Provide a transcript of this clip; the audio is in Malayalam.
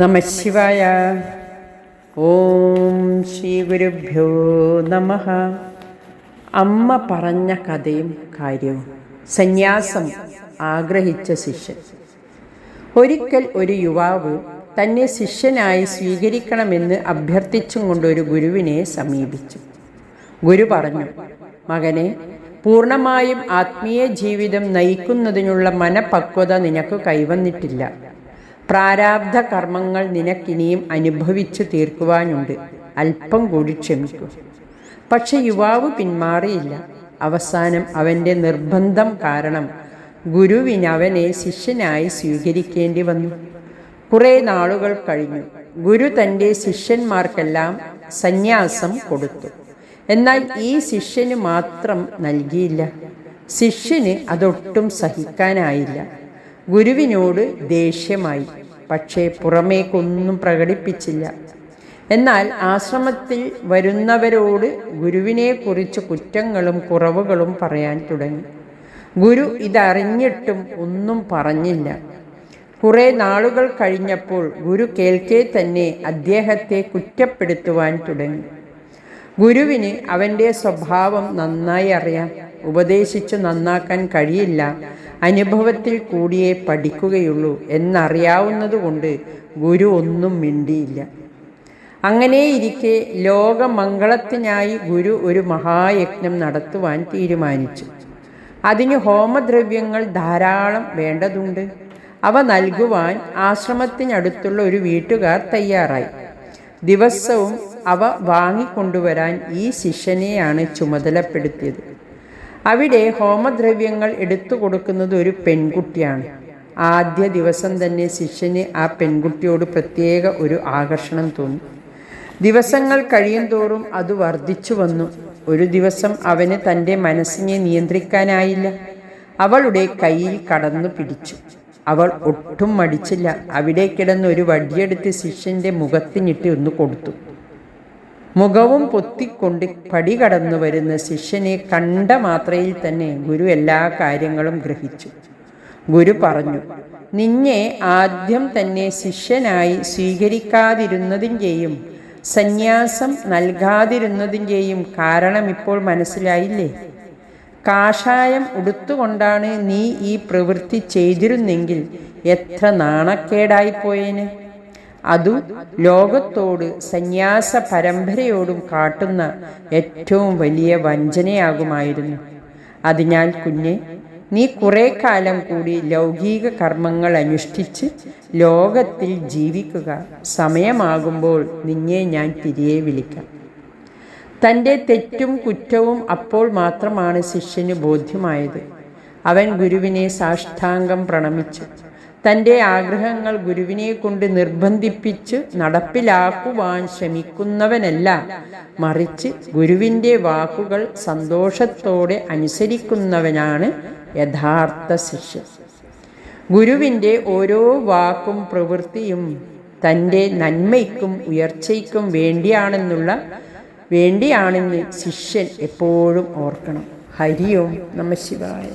നമശിവായ ഓം ശ്രീ ഗുരുഭ്യോ നമ. അമ്മ പറഞ്ഞ കഥയും കാര്യവും സന്യാസം ആഗ്രഹിച്ച ശിഷ്യൻ. ഒരിക്കൽ ഒരു യുവാവ് തന്നെ ശിഷ്യനായി സ്വീകരിക്കണമെന്ന് അഭ്യർത്ഥിച്ചും കൊണ്ട് ഒരു ഗുരുവിനെ സമീപിച്ചു. ഗുരു പറഞ്ഞു മകനെ പൂർണമായും ആത്മീയ ജീവിതം നയിക്കുന്നതിനുള്ള മനപക്വത നിനക്ക് കൈവന്നിട്ടില്ല. പ്രാരാബ്ധ കർമ്മങ്ങൾ നിനക്കിനിയും അനുഭവിച്ചു തീർക്കുവാനുണ്ട്. അല്പം കൂടി ക്ഷമിക്കൂ പക്ഷെ യുവാവ് പിന്മാറിയില്ല. അവസാനം അവന്റെ നിർബന്ധം കാരണം ഗുരുവിന് അവനെ ശിഷ്യനായി സ്വീകരിക്കേണ്ടി വന്നു. കുറേ നാളുകൾ കഴിഞ്ഞു. ഗുരു തന്റെ ശിഷ്യന്മാർക്കെല്ലാം സന്യാസം കൊടുത്തു. എന്നാൽ ഈ ശിഷ്യന് മാത്രം നൽകിയില്ല. ശിഷ്യന് അതൊട്ടും സഹിക്കാനായില്ല. ഗുരുവിനോട് ദേഷ്യമായി. പക്ഷേ പുറമേക്കൊന്നും പ്രകടിപ്പിച്ചില്ല. എന്നാൽ ആശ്രമത്തിൽ വരുന്നവരോട് ഗുരുവിനെക്കുറിച്ച് കുറ്റങ്ങളും കുറവുകളും പറയാൻ തുടങ്ങി. ഗുരു ഇതറിഞ്ഞിട്ടും ഒന്നും പറഞ്ഞില്ല. കുറെ നാളുകൾ കഴിഞ്ഞപ്പോൾ ഗുരു കേൾക്കെ തന്നെ അദ്ദേഹത്തെ കുറ്റപ്പെടുത്തുവാൻ തുടങ്ങി. ഗുരുവിന് അവന്റെ സ്വഭാവം നന്നായി അറിയാം. ഉപദേശിച്ചു നന്നാക്കാൻ കഴിയില്ല. അനുഭവത്തിൽ കൂടിയേ പഠിക്കുകയുള്ളൂ എന്നറിയാവുന്നതുകൊണ്ട് ഗുരു ഒന്നും മിണ്ടിയില്ല. അങ്ങനെയിരിക്കെ ലോകമംഗളത്തിനായി ഗുരു ഒരു മഹായജ്ഞം നടത്തുവാൻ തീരുമാനിച്ചു. അതിന് ഹോമദ്രവ്യങ്ങൾ ധാരാളം വേണ്ടതുണ്ട്. അവ നൽകുവാൻ ആശ്രമത്തിനടുത്തുള്ള ഒരു വീട്ടുകാർ തയ്യാറായി. ദിവസവും അവ വാങ്ങിക്കൊണ്ടുവരാൻ ഈ ശിഷ്യനെയാണ് ചുമതലപ്പെടുത്തിയത്. അവിടെ ഹോമദ്രവ്യങ്ങൾ എടുത്തു കൊടുക്കുന്നത് ഒരു പെൺകുട്ടിയാണ്. ആദ്യ ദിവസം തന്നെ ശിഷ്യന് ആ പെൺകുട്ടിയോട് പ്രത്യേക ഒരു ആകർഷണം തോന്നി. ദിവസങ്ങൾ കഴിയും തോറും അത് വർദ്ധിച്ചു വന്നു. ഒരു ദിവസം അവന് തന്റെ മനസ്സിനെ നിയന്ത്രിക്കാനായില്ല. അവളുടെ കയ്യിൽ കടന്നു പിടിച്ചു. അവൾ ഒട്ടും മടിച്ചില്ല. അവിടെ കിടന്ന് ഒരു വടിയെടുത്ത് ശിഷ്യന്റെ മുഖത്തിനിട്ട് ഒന്ന് കൊടുത്തു. മുഖവും പൊത്തിക്കൊണ്ട് പടി കടന്നു വരുന്ന ശിഷ്യനെ കണ്ട മാത്രയിൽ തന്നെ ഗുരു എല്ലാ കാര്യങ്ങളും ഗ്രഹിച്ചു. ഗുരു പറഞ്ഞു നിന്നെ ആദ്യം തന്നെ ശിഷ്യനായി സ്വീകരിക്കാതിരുന്നതിന്റെയും സന്യാസം നൽകാതിരുന്നതിന്റെയും കാരണം ഇപ്പോൾ മനസ്സിലായില്ലേ? കാഷായം ഉടുത്തുകൊണ്ടാണ് നീ ഈ പ്രവൃത്തി ചെയ്തിരുന്നെങ്കിൽ എത്ര നാണക്കേടായിപ്പോയേനെ. അതു ലോകത്തോട് സന്യാസ പരമ്പരയോടും കാട്ടുന്ന ഏറ്റവും വലിയ വഞ്ചനയാകുമായിരുന്നു. അതിനാൽ കുഞ്ഞെ നീ കുറെ കാലം കൂടി ലൗകിക കർമ്മങ്ങൾ അനുഷ്ഠിച്ച് ലോകത്തിൽ ജീവിക്കുക. സമയമാകുമ്പോൾ നിന്നെ ഞാൻ തിരികെ വിളിക്കാം. തന്റെ തെറ്റും കുറ്റവും അപ്പോൾ മാത്രമാണ് ശിഷ്യന് ബോധ്യമായത്. അവൻ ഗുരുവിനെ സാഷ്ടാംഗം പ്രണമിച്ചു. തന്റെ ആഗ്രഹങ്ങൾ ഗുരുവിനെ കൊണ്ട് നിർബന്ധിപ്പിച്ച് നടപ്പിലാക്കുവാൻ ശ്രമിക്കുന്നവനല്ല. മറിച്ച് ഗുരുവിന്റെ വാക്കുകൾ സന്തോഷത്തോടെ അനുസരിക്കുന്നവനാണ് യഥാർത്ഥ ശിഷ്യൻ. ഗുരുവിന്റെ ഓരോ വാക്കും പ്രവൃത്തിയും തന്റെ നന്മയ്ക്കും ഉയർച്ചയ്ക്കും വേണ്ടിയാണെന്നുള്ള വേണ്ടിയാണെന്ന് ശിഷ്യൻ എപ്പോഴും ഓർക്കണം. ഹരിയോ നമ ശിവായ.